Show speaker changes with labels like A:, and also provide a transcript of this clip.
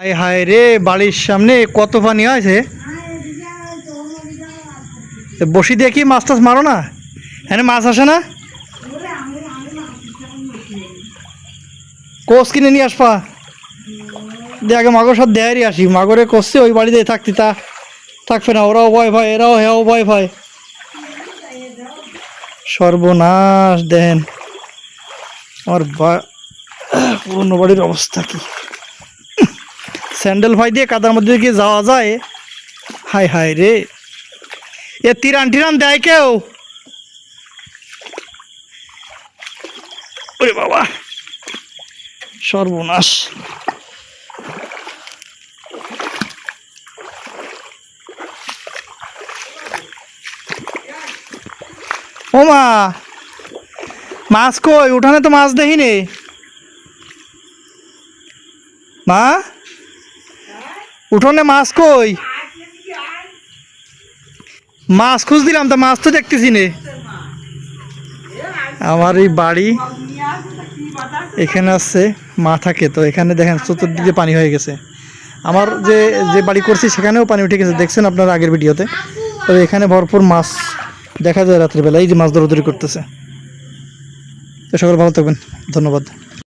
A: হায় হায় রে, বাড়ির সামনে কত পানি আছে বসি দিয়ে কি মাছ টাছ মারো না? হ্যাঁ মাছ আসে না? কোষ কিনে নিয়ে আসপা দিয়ে আগে মাগর সব দেয়ারই আসি। মাগরে কষছে ওই বাড়িতে থাকতি তা। থাকবে না, ওরাও ভয় ভয় এরাও হেও ভয় ভয় সর্বনাশ দেন। আমার বা পুরনো বাড়ির অবস্থা কি? স্যান্ডেল ভাই দিয়ে কাদার মধ্যে কি যাওয়া যায়। হায় হায় রে। এ তিরান টিরান দেয় কেউ? ওরে বাবা। সর্বনাশ। ও মা, মাছ কই? উঠানে তো মাছ দেখিনি। মা? উঠোনে মাছ কই? মাছ খুঁজ দিলাম তা মাছ তো দেখতেছি নে। আমার এই বাড়ি এখানে আছে, মা থাকে তো, এখানে দেখেন চতুর্দিকে পানি হয়ে গেছে। আমার যে যে বাড়ি করছি সেখানেও পানি উঠে গেছে, দেখছেন আপনারা আগের ভিডিওতে? তবে এখানে ভরপুর মাছ দেখা যায় রাত্রিবেলা এই যে মাছ দৌড়াদৌড়ি করতেছে। তো সকল ভালো থাকবেন, ধন্যবাদ।